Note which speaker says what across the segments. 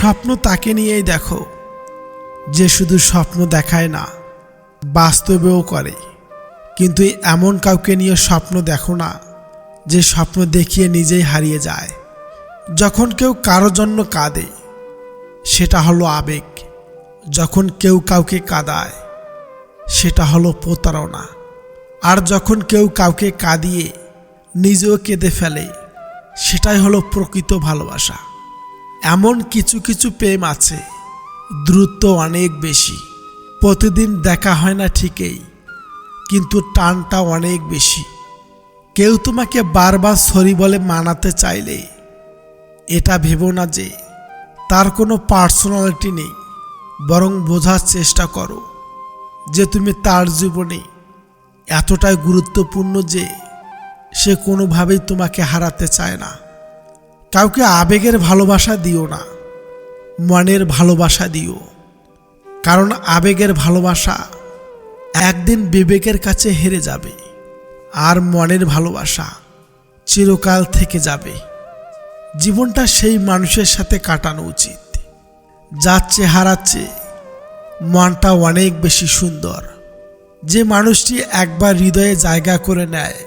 Speaker 1: স্বপ্ন তাকে নিয়েই দেখো, যে শুধু স্বপ্ন দেখায় না, বাস্তবেও করে। কিন্তু এমন কাউকে নিয়ে স্বপ্ন দেখো না, যে স্বপ্ন দেখিয়ে নিজেই হারিয়ে যায়। যখন কেউ কারও জন্য কাঁদে, সেটা হলো আবেগ। যখন কেউ কাউকে কাঁদায়, সেটা হলো প্রতারণা। আর যখন কেউ কাউকে কাঁদিয়ে নিজেও কেঁদে ফেলে, সেটাই হলো প্রকৃত ভালোবাসা। এমন কিছু কিছু প্রেম আছে, দ্রুত অনেক বেশি। প্রতিদিন দেখা হয় না ঠিকই, কিন্তু টানটা অনেক বেশি। কেউ তোমাকে বারবার সরি বলে মানাতে চাইলে, এটা ভেবো না যে তার কোনো পার্সোনালিটি নেই, বরং বোঝার চেষ্টা করো যে তুমি তার জীবনে এতটাই গুরুত্বপূর্ণ যে সে কোনোভাবেই তোমাকে হারাতে চায় না। কাউকে আবেগের ভালোবাসা দিও না, মনের ভালোবাসা দিও। কারণ আবেগের ভালোবাসা একদিন বিবেকের কাছে হেরে যাবে, আর মনের ভালোবাসা চিরকাল থেকে যাবে। জীবনটা সেই মানুষের সাথে কাটানো উচিত, যার চেহারার চেয়ে মনটা অনেক বেশি সুন্দর। যে মানুষটি একবার হৃদয়ে জায়গা করে নেয়,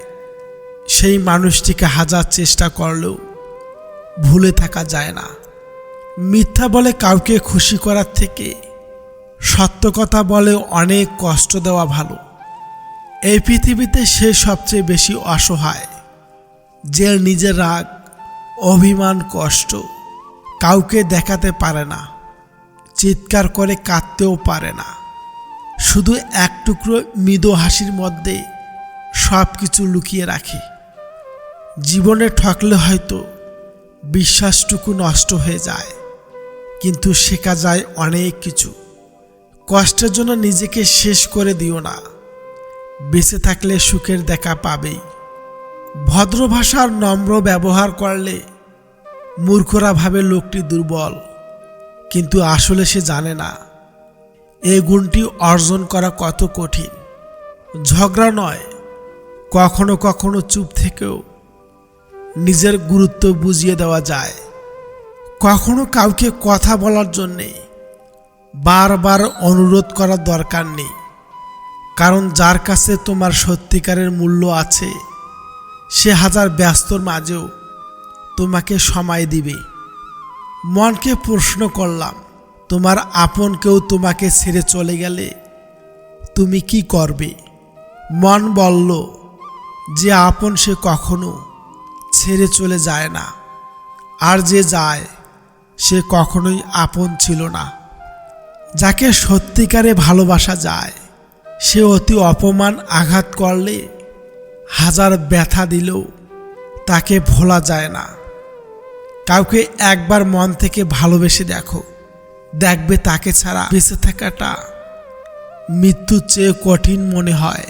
Speaker 1: সেই মানুষটিকে হাজার চেষ্টা করলেও ভুলে থাকা যায় না। মিথ্যা বলে কাউকে খুশি করার থেকে, সত্য কথা বলে অনেক কষ্ট দেওয়া ভালো। এই পৃথিবীতে সে সবচেয়ে বেশি অসহায়, যে নিজের রাগ, অভিমান, কষ্ট কাউকে দেখাতে পারে না, চিৎকার করে কাঁদতেও পারে না। শুধু এক টুকরো মৃদু হাসির মধ্যে সব কিছু লুকিয়ে রাখে। জীবনে ঠকলে হয়তো বিশ্বাসটুকু নষ্ট হয়ে যায়। কিন্তু শেখা যায় অনেক কিছু। কষ্টের জন্য নিজেকে শেষ করে দিও না। বেঁচে থাকলে সুখের দেখা পাবেই। ভদ্র ভাষার নম্র ব্যবহার করলে মূর্খরা ভাবে লোকটি দুর্বল। কিন্তু আসলে সে জানে না। এই গুণটি অর্জন করা কত কঠিন। ঝগড়া নয়। কখনো কখনো চুপ থেকেও নিজের গুরুত্ব বুঝিয়ে দেওয়া যায়। কখনো কাউকে কথা বলার জন্যে বারবার অনুরোধ করার দরকার নেই। কারণ যার কাছে তোমার সত্যিকারের মূল্য আছে, সে হাজার ব্যস্তর মাঝেও তোমাকে সময় দিবে। মনকে প্রশ্ন করলাম, তোমার আপন কেউ তোমাকে ছেড়ে চলে গেলে তুমি কি করবে? মন বলল যে আপন সে কখনো ছেড়ে চলে যায় না। আর যে যায়, সে কখনোই আপন ছিল না। যাকে সত্যিকারে ভালোবাসা যায়, সে অতি অপমান আঘাত করলে, হাজার ব্যথা দিলেও তাকে ভোলা যায় না। কাউকে একবার মন থেকে ভালোবেসে দেখো, দেখবে তাকে ছাড়া বেঁচে থাকাটা মৃত্যুর চেয়ে কঠিন মনে হয়।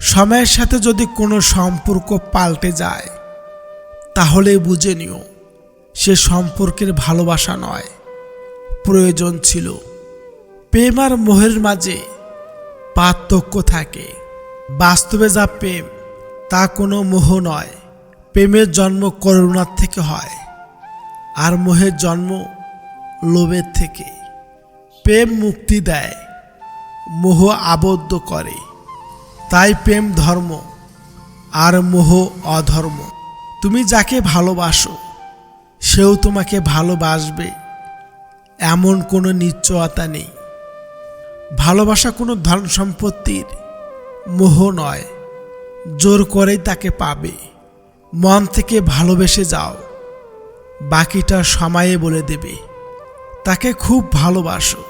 Speaker 1: সময়ের সাথে যদি কোনো সম্পর্ক পাল্টে যায় তাহলে বুঝে নিও, সে সম্পর্কের ভালোবাসা নয়, প্রয়োজন ছিল। প্রেম আর মোহের মাঝে পার্থক্য থাকে। বাস্তবে যা প্রেম, তা কোনো মোহ নয়। প্রেমের জন্ম করুণার থেকে হয়, আর মোহের জন্ম লোভের থেকে। প্রেম মুক্তি দেয়, মোহ আবদ্ধ করে। তাই প্রেম ধর্ম, আর মোহ অধর্ম। তুমি যাকে ভালোবাসো, সেও তোমাকে ভালোবাসবে। এমন কোনো নিশ্চয়তা নেই। ভালোবাসা কোনো ধন সম্পত্তির মোহ নয়। জোর করেই তাকে পাবে। মন থেকে ভালোবেসে যাও। বাকিটা সময়ে বলে দেবে। তাকে খুব ভালোবাসো।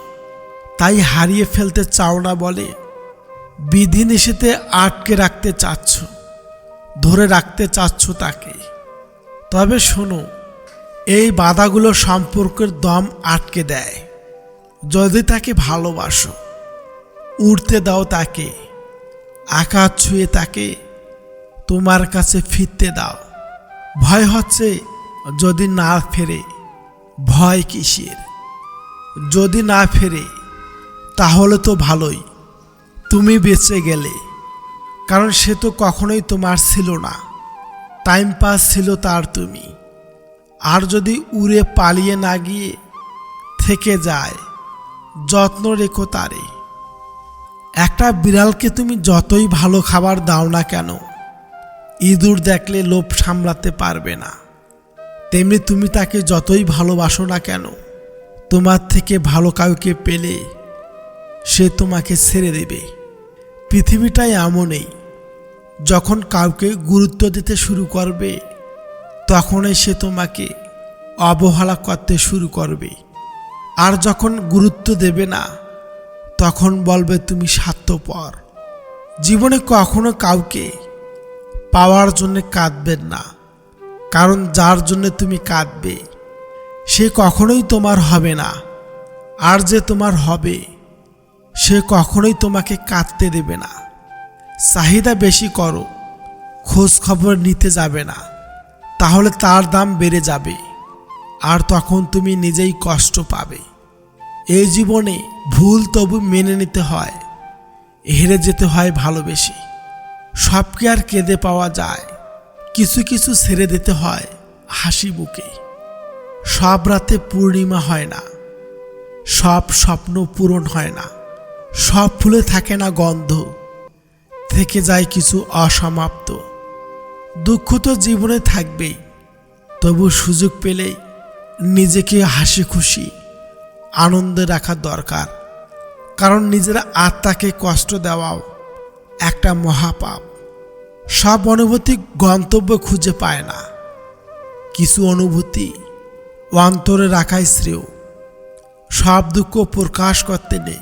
Speaker 1: তাই হারিয়ে ফেলতে চাও না বলে বিধিনিষেধে আটকে রাখতে চাচ্ছ। ধরে রাখতে চাচ্ছ তাকে। তবে শোনো, এই বাধাগুলো সম্পর্কের দম আটকে দেয়। যদি তাকে ভালোবাসো, উড়তে দাও তাকে, আকাশ ছুঁয়ে তাকে, তোমার কাছে ফিরতে দাও। ভয় হচ্ছে যদি না ফেরে, ভয় কিসের? যদি না ফেরে, তাহলে তো ভালোই, তুমি বেঁচে গেলে। কারণ সে তো কখনোই তোমার ছিল না। টাইম পাস ছিল তার তুমি। আর যদি উড়ে পালিয়ে না গিয়ে থেকে যায়, যত্ন রেখো তারে। একটা বিড়ালকে তুমি যতই ভালো খাবার দাও না কেন, ইঁদুর দেখলে লোভ সামলাতে পারবে না। তেমনি তুমি তাকে যতই ভালোবাসো না কেন, তোমার থেকে ভালো কাউকে পেলে সে তোমাকে ছেড়ে দেবে। পৃথিবীটাই এমনই। যখন কাউকে গুরুত্ব দিতে শুরু করবে, তখনই সে তোমাকে অবহেলা করতে শুরু করবে। আর যখন গুরুত্ব দেবে না, তখন বলবে তুমি স্বার্থপর। জীবনে কখনো কাউকে পাওয়ার জন্য কাঁদবেন না, কারণ যার জন্য তুমি কাঁদবে, সে কখনোই তোমার হবে না। আর যে তোমার হবে, সে কখনোই তোমাকে কাঁদতে দেবে না। চাহিদা বেশি করো খোঁজ খবর নিতে যাবে না, তাহলে তার দাম বেড়ে যাবে, আর তখন তুমি নিজেই কষ্ট পাবে। এই জীবনে ভুল তবু মেনে নিতে হয়, হেরে যেতে হয় ভালোবেসে। সবকে আর কেঁদে পাওয়া যায়, কিছু কিছু ছেড়ে দিতে হয় হাসি বুকে সব রাতে পূর্ণিমা হয় না, সব স্বপ্ন পূরণ হয় না, সব ফুলে থাকে না গন্ধ। থেকে যায় কিছু অসমাপ্ত। দুঃখ তো জীবনে থাকবেই, তবু সুযোগ পেলেই নিজেকে হাসি খুশি, আনন্দে রাখা দরকার। কারণ নিজের আত্মাকে কষ্ট দেওয়াও একটা মহাপাপ। সব অনুভূতি গন্তব্য খুঁজে পায় না। কিছু অনুভূতি অন্তরে রাখাই শ্রেয়। সব দুঃখ প্রকাশ করতে নেই।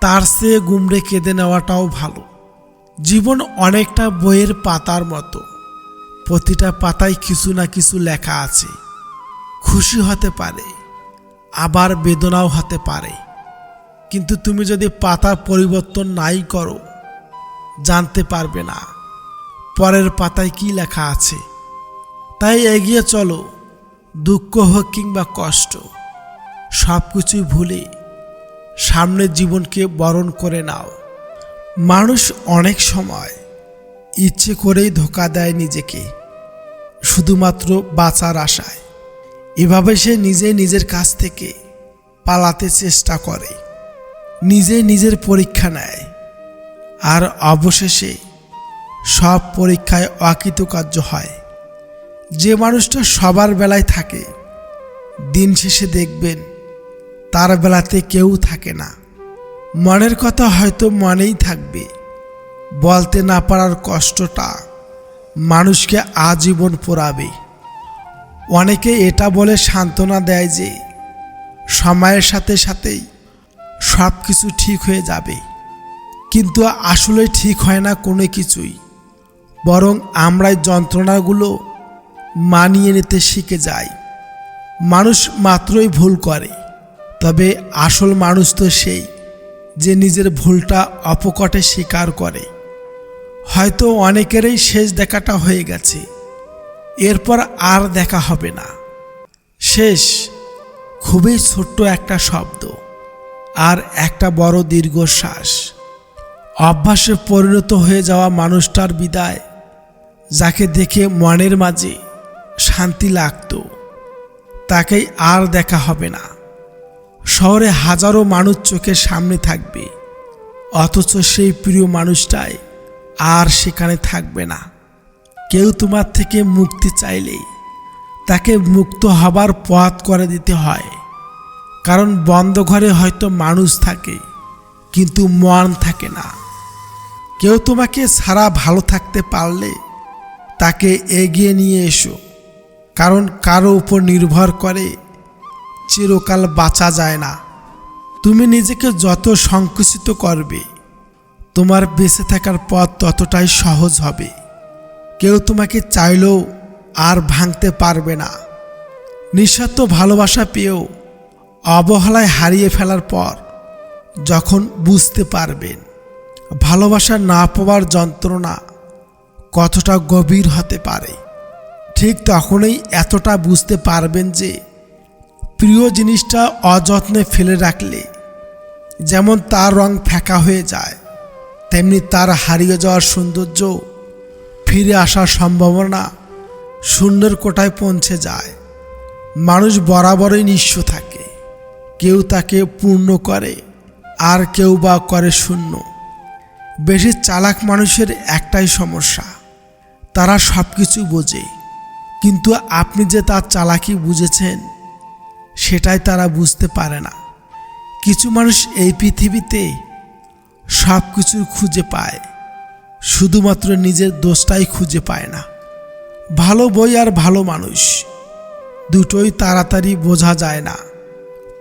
Speaker 1: তার চেয়ে গুমড়ে কেঁদে নেওয়াটাও ভালো। জীবন অনেকটা বইয়ের পাতার মতো। প্রতিটা পাতায় কিছু না কিছু লেখা আছে। খুশি হতে পারে, আবার বেদনাও হতে পারে। কিন্তু তুমি যদি পাতার পরিবর্তন নাই করো, জানতে পারবে না পরের পাতায় কি লেখা আছে। তাই এগিয়ে চলো, দুঃখ হোক কিংবা কষ্ট সব কিছুই ভুলে সামনের জীবনকে বরণ করে নাও। মানুষ অনেক সময় ইচ্ছে করেই ধোকা দেয় নিজেকে, শুধুমাত্র বাঁচার আশায়। এভাবে সে নিজে নিজের কাছ থেকে পালাতে চেষ্টা করে, নিজে নিজের পরীক্ষা নেয়, আর অবশেষে সব পরীক্ষায় অকৃতকার্য হয়। যে মানুষটা সবার বেলায় থাকে, দিন শেষে দেখবেন তার বেলাতে কেউ থাকে না। মনের কথা হয়তো মনেই থাকবে। বলতে না পারার কষ্টটা মানুষকে আজীবন পোড়াবে। অনেকে এটা বলে সান্ত্বনা দেয় যে, সময়ের সাথে সাথেই সব কিছু ঠিক হয়ে যাবে। কিন্তু আসলে ঠিক হয় না কোনো কিছুই। বরং আমরাই যন্ত্রণাগুলো মানিয়ে নিতে শিখে যাই। মানুষ মাত্রই ভুল করে, তবে আসল মানুষ তো সেই। যে নিজের ভুলটা অপকটে স্বীকার করে। হয়তো অনেকেরই শেষ দেখাটা হয়ে গেছে। এরপর আর দেখা হবে না। শেষ, খুবই ছোট্ট একটা শব্দ আর একটা বড় দীর্ঘশ্বাস। অভ্যাসে পরিণত হয়ে যাওয়া মানুষটার বিদায় যাকে দেখে মনের মাঝে শান্তি লাগত। তাকেই আর দেখা হবে না। শহরে হাজারো মানুষ চোখের সামনে থাকবে, অথচ সেই প্রিয় মানুষটাই আর সেখানে থাকবে না। কেউ তোমার থেকে মুক্তি চাইলেই তাকে মুক্ত হবার পথ করে দিতে হয়, কারণ বন্ধ ঘরে হয়তো মানুষ থাকে, কিন্তু মন থাকে না। কেউ তোমাকে সারা ভালো থাকতে পারলে তাকে এগিয়ে নিয়ে এসো, কারণ কারও উপর নির্ভর করে চিরকাল বাঁচা যায় না। তুমি নিজেকে যত সংকুচিত করবে, তোমার বেঁচে থাকার পথ ততটাই সহজ হবে। কেউ তোমাকে চাইলেও আর ভাঙতে পারবে না। নিঃস্বার্থ ভালোবাসা পেয়েও অবহেলায় হারিয়ে ফেলার পর যখন বুঝতে পারবেন, ভালোবাসা না পাওয়ার যন্ত্রণা কতটা গভীর হতে পারে, ঠিক তখনই এতটা বুঝতে পারবেন যে প্রিয় জিনিসটা অযত্নে ফেলে রাখলে যেমন তার রং ফেঁকা হয়ে যায়, তেমনি তার হারিয়ে যাওয়ার সৌন্দর্য ফিরে আসার সম্ভাবনা শূন্যের কোটায় পৌঁছে যায়। মানুষ বরাবরই নিঃস্ব থাকে, কেউ তাকে পূর্ণ করে, আর কেউ বা করে শূন্য। বেশি চালাক মানুষের একটাই সমস্যা, তারা সব কিছু বোঝে, কিন্তু আপনি যে তার চালাকি বুঝেছেন সেটাই তারা বুঝতে পারে না। কিছু মানুষ এই পৃথিবীতে সব কিছু খুঁজে পায়, শুধুমাত্র নিজের দোষটাই খুঁজে পায় না। ভালো বই আর ভালো মানুষ, দুটোই তাড়াতাড়ি বোঝা যায় না।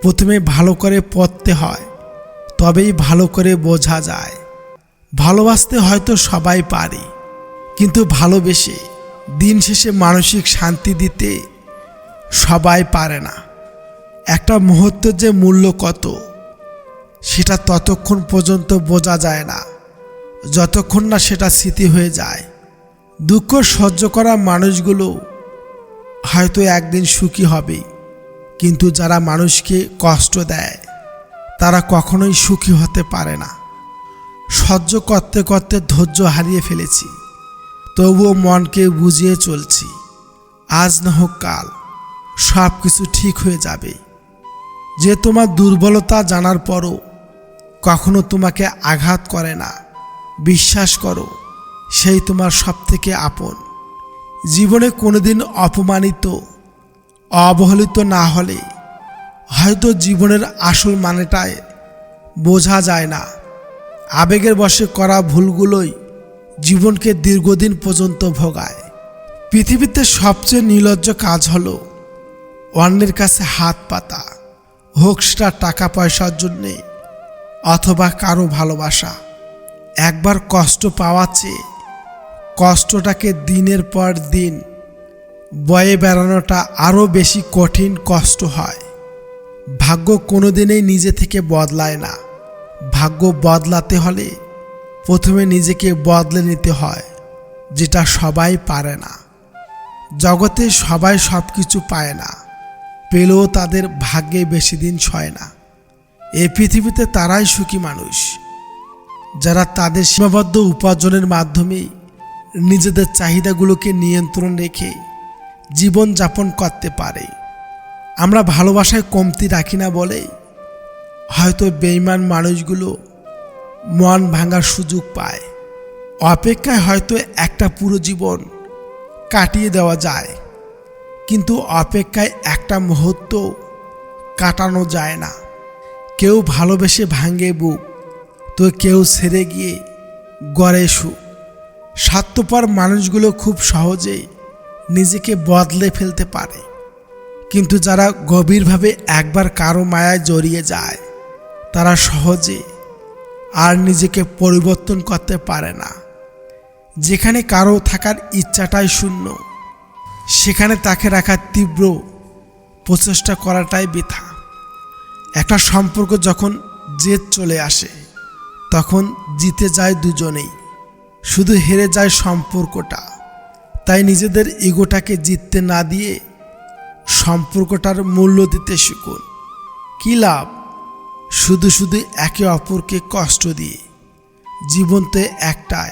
Speaker 1: প্রথমে ভালো করে পড়তে হয়, তবেই ভালো করে বোঝা যায়। ভালোবাসতে হয়তো সবাই পারে, কিন্তু ভালোবেসে দিন শেষে মানসিক শান্তি দিতে সবাই পারে না। একটা মুহূর্তের যে মূল্য কত, সেটা ততক্ষণ পর্যন্ত বোঝা যায় না। যতক্ষণ না সেটা স্মৃতি হয়ে যায়। দুঃখ সহ্য করা মানুষগুলো হয়তো একদিন সুখী হবে, কিন্তু যারা মানুষকে কষ্ট দেয়, তারা কখনোই সুখী হতে পারে না। সহ্য করতে করতে ধৈর্য হারিয়ে ফেলেছি, তবুও মনকে বুঝিয়ে চলছি, আজ না হোক কাল সব কিছু ঠিক হয়ে যাবে। যে তোমার দুর্বলতা জানার পরও কখনো তোমাকে আঘাত করে না। বিশ্বাস করো, সেই তোমার সব থেকে আপন। জীবনে কোনোদিন অপমানিত, অবহেলিত না হলে হয়তো জীবনের আসল মানেটায় বোঝা যায় না। আবেগের বশে করা ভুলগুলোই জীবনকে দীর্ঘদিন পর্যন্ত ভোগায়। পৃথিবীতে সবচেয়ে নির্লজ্জ কাজ হলো অন্যের কাছে হাত পাতা। হোক সেটা টাকা পয়সার জন্যে অথবা কারও ভালোবাসা। একবার কষ্ট পাওয়া চেয়ে কষ্টটাকে দিনের পর দিন বয়ে বেড়ানোটা আরও বেশি কঠিন কষ্ট হয়। ভাগ্য কোনোদিনই নিজে থেকে বদলায় না। ভাগ্য বদলাতে হলে প্রথমে নিজেকে বদলে নিতে হয়, যেটা সবাই পারে না। জগতে সবাই সব কিছু পায় না। পেলেও তাদের ভাগ্যে বেশি দিন ছয় না। এই পৃথিবীতে তারাই সুখী মানুষ। যারা তাদের সীমাবদ্ধ উপার্জনের মাধ্যমে নিজেদের চাহিদাগুলোকে নিয়ন্ত্রণ রেখে জীবন যাপন করতে পারে। আমরা ভালোবাসায় কমতি রাখি না বলে হয়তো বেইমান মানুষগুলো মন ভাঙার সুযোগ পায়। অপেক্ষায় হয়তো একটা পুরো জীবন কাটিয়ে দেওয়া যায়। কিন্তু অপেক্ষায় একটা মুহূর্ত কাটানো যায় না। কেউ ভালোবেসে ভাঙে বুক, তো কেউ ছেড়ে গিয়ে গড়ে সুখ। স্বার্থপর মানুষগুলো খুব সহজেই নিজেকে বদলে ফেলতে পারে। কিন্তু যারা গভীরভাবে একবার কারও মায়ায় জড়িয়ে যায়, তারা সহজে আর নিজেকে পরিবর্তন করতে পারে না। যেখানে কারও থাকার ইচ্ছাটাই শূন্য। সেখানে তাকে রাখার তীব্র প্রচেষ্টা করাটাই বৃথা। একটা সম্পর্ক যখন জেদ চলে আসে, তখন জিতে যায় দুজনেই। শুধু হেরে যায় সম্পর্কটা। তাই নিজেদের ইগোটাকে জিততে না দিয়ে সম্পর্কটার মূল্য দিতে শিখুন। কী লাভ? শুধু শুধু একে অপরকে কষ্ট দিয়ে। জীবন তো একটাই।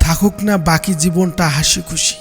Speaker 1: থাকুক না বাকি জীবনটা হাসি খুশি